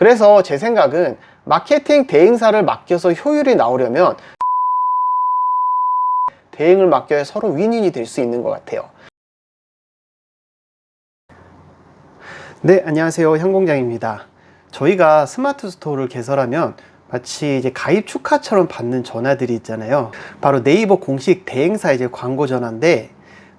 그래서 제 생각은 마케팅 대행사를 맡겨서 효율이 나오려면 대행을 맡겨야 서로 윈윈이 될 수 있는 것 같아요. 네, 안녕하세요. 현공장입니다. 저희가 스마트 스토어를 개설하면 마치 이제 가입 축하처럼 받는 전화들이 있잖아요. 바로 네이버 공식 대행사 이제 광고 전화인데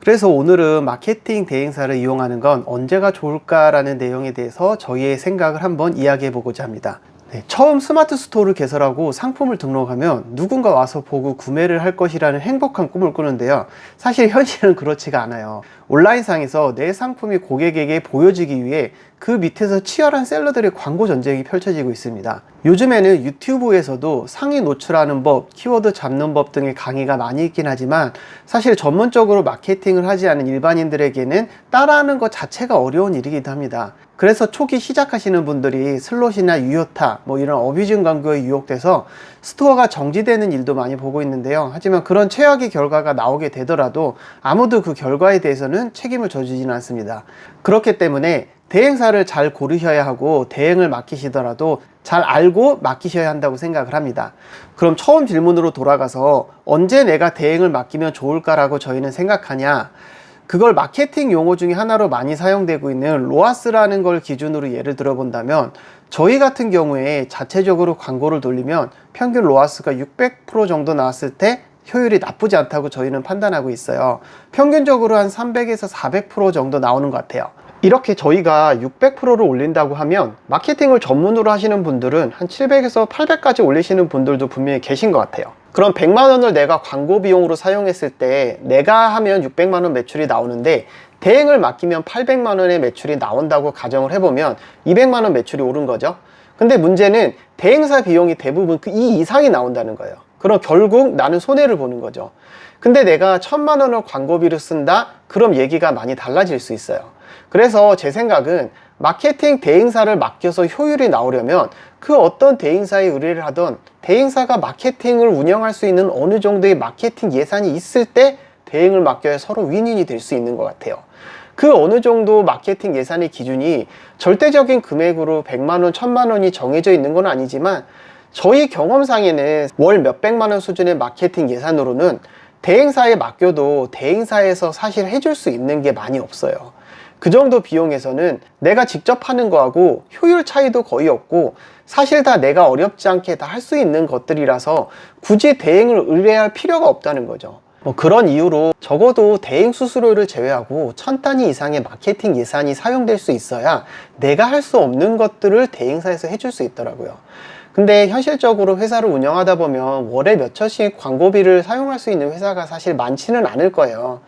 그래서 오늘은 마케팅 대행사를 이용하는 건 언제가 좋을까라는 내용에 대해서 저희의 생각을 한번 이야기해 보고자 합니다. 네, 처음 스마트 스토어를 개설하고 상품을 등록하면 누군가 와서 보고 구매를 할 것이라는 행복한 꿈을 꾸는데요. 사실 현실은 그렇지가 않아요. 온라인상에서 내 상품이 고객에게 보여지기 위해 그 밑에서 치열한 셀러들의 광고 전쟁이 펼쳐지고 있습니다. 요즘에는 유튜브에서도 상위 노출하는 법, 키워드 잡는 법 등의 강의가 많이 있긴 하지만 사실 전문적으로 마케팅을 하지 않은 일반인들에게는 따라하는 것 자체가 어려운 일이기도 합니다. 그래서 초기 시작하시는 분들이 슬롯이나 유효타, 뭐 이런 어뷰징 광고에 유혹돼서 스토어가 정지되는 일도 많이 보고 있는데요. 하지만 그런 최악의 결과가 나오게 되더라도 아무도 그 결과에 대해서는 책임을 져주지는 않습니다. 그렇기 때문에 대행사를 잘 고르셔야 하고 대행을 맡기시더라도 잘 알고 맡기셔야 한다고 생각을 합니다. 그럼 처음 질문으로 돌아가서 언제 내가 대행을 맡기면 좋을까라고 저희는 생각하냐? 그걸 마케팅 용어 중에 하나로 많이 사용되고 있는 로아스라는 걸 기준으로 예를 들어 본다면 저희 같은 경우에 자체적으로 광고를 돌리면 평균 로아스가 600% 정도 나왔을 때 효율이 나쁘지 않다고 저희는 판단하고 있어요. 평균적으로 한 300에서 400% 정도 나오는 것 같아요. 이렇게 저희가 600%를 올린다고 하면 마케팅을 전문으로 하시는 분들은 한 700에서 800까지 올리시는 분들도 분명히 계신 것 같아요. 그럼 100만 원을 내가 광고 비용으로 사용했을 때 내가 하면 600만 원 매출이 나오는데 대행을 맡기면 800만 원의 매출이 나온다고 가정을 해보면 200만 원 매출이 오른 거죠. 근데 문제는 대행사 비용이 대부분 그 이 이상이 나온다는 거예요. 그럼 결국 나는 손해를 보는 거죠. 근데 내가 천만 원을 광고비로 쓴다? 그럼 얘기가 많이 달라질 수 있어요. 그래서 제 생각은 마케팅 대행사를 맡겨서 효율이 나오려면 그 어떤 대행사에 의뢰를 하던 대행사가 마케팅을 운영할 수 있는 어느 정도의 마케팅 예산이 있을 때 대행을 맡겨야 서로 윈윈이 될 수 있는 것 같아요. 그 어느 정도 마케팅 예산의 기준이 절대적인 금액으로 100만 원, 1000만 원이 정해져 있는 건 아니지만 저희 경험상에는 월 몇백만 원 수준의 마케팅 예산으로는 대행사에 맡겨도 대행사에서 사실 해줄 수 있는 게 많이 없어요. 그 정도 비용에서는 내가 직접 하는 거하고 효율 차이도 거의 없고 사실 다 내가 어렵지 않게 다 할 수 있는 것들이라서 굳이 대행을 의뢰할 필요가 없다는 거죠. 뭐 그런 이유로 적어도 대행 수수료를 제외하고 천 단위 이상의 마케팅 예산이 사용될 수 있어야 내가 할 수 없는 것들을 대행사에서 해줄 수 있더라고요. 근데 현실적으로 회사를 운영하다 보면 월에 몇 천씩 광고비를 사용할 수 있는 회사가 사실 많지는 않을 거예요.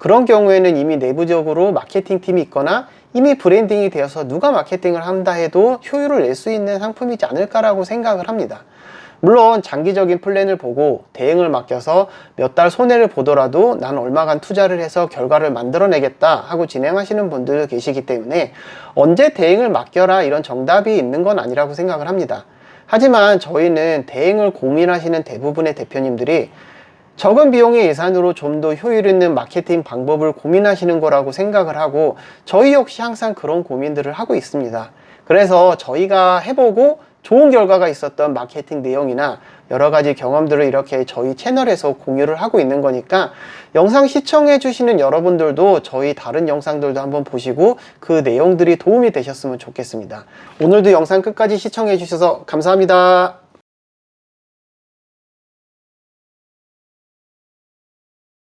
그런 경우에는 이미 내부적으로 마케팅 팀이 있거나 이미 브랜딩이 되어서 누가 마케팅을 한다 해도 효율을 낼 수 있는 상품이지 않을까라고 생각을 합니다. 물론 장기적인 플랜을 보고 대행을 맡겨서 몇 달 손해를 보더라도 난 얼마간 투자를 해서 결과를 만들어내겠다 하고 진행하시는 분들 계시기 때문에 언제 대행을 맡겨라 이런 정답이 있는 건 아니라고 생각을 합니다. 하지만 저희는 대행을 고민하시는 대부분의 대표님들이 적은 비용의 예산으로 좀 더 효율 있는 마케팅 방법을 고민하시는 거라고 생각을 하고 저희 역시 항상 그런 고민들을 하고 있습니다. 그래서 저희가 해보고 좋은 결과가 있었던 마케팅 내용이나 여러 가지 경험들을 이렇게 저희 채널에서 공유를 하고 있는 거니까 영상 시청해 주시는 여러분들도 저희 다른 영상들도 한번 보시고 그 내용들이 도움이 되셨으면 좋겠습니다. 오늘도 영상 끝까지 시청해 주셔서 감사합니다.